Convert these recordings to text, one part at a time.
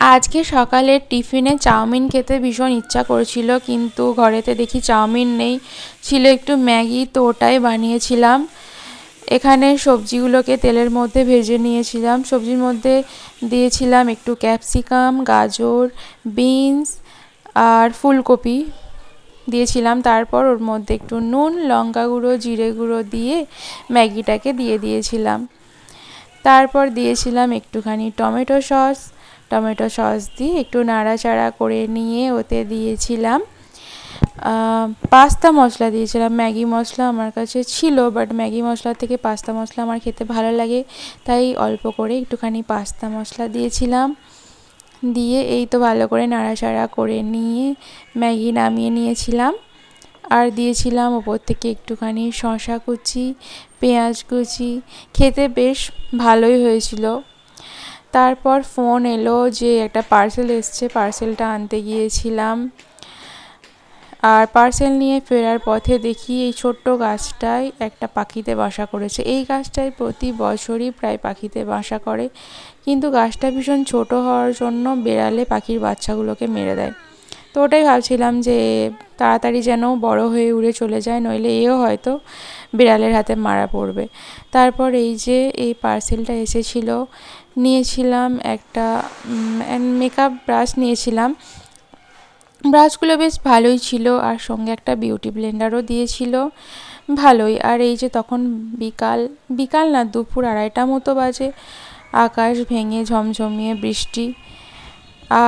আজকে সকালের টিফিনে চাউমিন খেতে ভীষণ ইচ্ছা করেছিল, কিন্তু ঘরেতে দেখি চাউমিন নেই। ছিল একটু ম্যাগি তো ওটাই বানিয়েছিলাম। এখানে সবজিগুলোকে তেলের মধ্যে ভেজে নিয়েছিলাম। সবজির মধ্যে দিয়েছিলাম একটু ক্যাপসিকাম, গাজর, বিনস আর ফুলকপি দিয়েছিলাম। তারপর ওর মধ্যে একটু নুন, লঙ্কা গুঁড়ো, জিরে গুঁড়ো দিয়ে ম্যাগিটাকে দিয়ে দিয়েছিলাম। তারপর দিয়েছিলাম একটুখানি টমেটো সস টমেটো সস দিয়ে একটু নাড়াচাড়া করে নিয়ে ওতে দিয়েছিলাম। পাস্তা মশলা দিয়েছিলাম। ম্যাগি মশলা আমার কাছে ছিল বাট ম্যাগি মশলা থেকে পাস্তা মশলা আমার খেতে ভালো লাগে, তাই অল্প করে একটুখানি পাস্তা মশলা দিয়েছিলাম। দিয়ে এই তো ভালো করে নাড়াচাড়া করে নিয়ে ম্যাগি নামিয়ে নিয়েছিলাম। আর দিয়েছিলাম ওপর থেকে একটুখানি শশা কুচি, পেঁয়াজ কুচি। খেতে বেশ ভালোই হয়েছিল। তারপর ফোন এলো যে একটা পার্সেল এসছে, পার্সেলটা আনতে গিয়েছিলাম। আর পার্সেল নিয়ে ফেরার পথে দেখি এই ছোট্ট গাছটায় একটা পাখিতে বাসা করেছে। এই গাছটায় প্রতি বছরই প্রায় পাখিতে বাসা করে। কিন্তু গাছটা ভীষণ ছোট হওয়ার জন্য বেড়ালে পাখির বাচ্চাগুলোকে মেরে দেয়। তো ওটাই ভাবছিলাম যে তাড়াতাড়ি যেন বড় হয়ে উড়ে চলে যায়, নইলে এও হয়তো বিড়ালের হাতে মারা পড়বে। তারপর এই যে এই পার্সেলটা এসেছিল, নিয়েছিলাম একটা মেকআপ ব্রাশ নিয়েছিলাম। ব্রাশগুলো বেশ ভালোই ছিল আর সঙ্গে একটা বিউটি ব্লেন্ডারও দিয়েছিল, ভালোই। আর এই যে তখন বিকাল বিকাল না, দুপুর আড়াইটা মতো বাজে, আকাশ ভেঙে ঝমঝমিয়ে বৃষ্টি।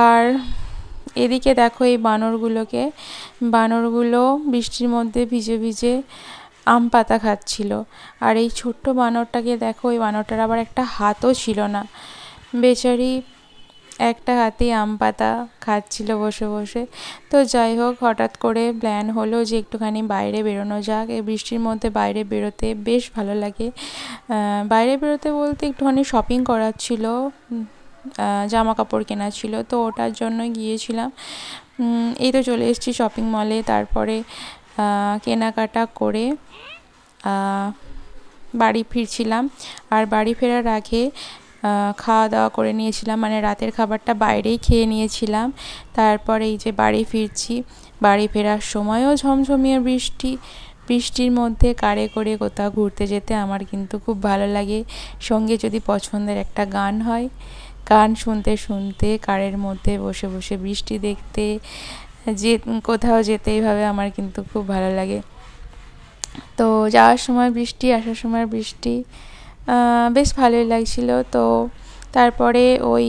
আর এদিকে দেখো এই বানরগুলোকে। বানরগুলো বৃষ্টির মধ্যে ভিজে ভিজে আম পাতা খাচ্ছিল। আর এই ছোট্ট বানরটাকে দেখো এই বানরটার আবার একটা হাতও ছিল না। বেচারি একটা হাতে আম পাতা খাচ্ছিল বসে বসে। তো যাই হোক, হঠাৎ করে প্ল্যান হলো যে একটুখানি বাইরে বেরোনো যাক। এই বৃষ্টির মধ্যে বাইরে বেরোতে বেশ ভালো লাগে। বাইরে বেরোতে বলতে একটুখানি শপিং করার ছিল। জামা কাপড় কেনা ছিল, তো ওটার জন্য গিয়েছিলাম। এই তো চলে এসেছি শপিং মলে তারপরে কেনাকাটা করে বাড়ি ফিরছিলাম। আর বাড়ি ফেরার আগে খাওয়া দাওয়া করে নিয়েছিলাম। মানে রাতের খাবারটা বাইরেই খেয়ে নিয়েছিলাম। তারপরে এই যে বাড়ি ফিরছি, বাড়ি ফেরার সময়ও ঝমঝমিয়ে বৃষ্টি, বৃষ্টির মধ্যে কারে করে কোথাও ঘুরতে যেতে আমার কিন্তু খুব ভালো লাগে। সঙ্গে যদি পছন্দের একটা গান হয় গান শুনতে শুনতে কারের মধ্যে বসে বসে বৃষ্টি দেখতে যে কোথাও যেতে এইভাবে আমার কিন্তু খুব ভালো লাগে। তো যাওয়ার সময় বৃষ্টি, আসার সময় বৃষ্টি বেশ ভালোই লাগছিল। তো তারপরে ওই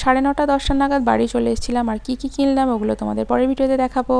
সাড়ে নটা, দশটা নাগাদ বাড়ি চলে এসেছিলাম। আর কী কী কিনলাম ওগুলো তোমাদের পরের ভিডিওতে দেখাবো।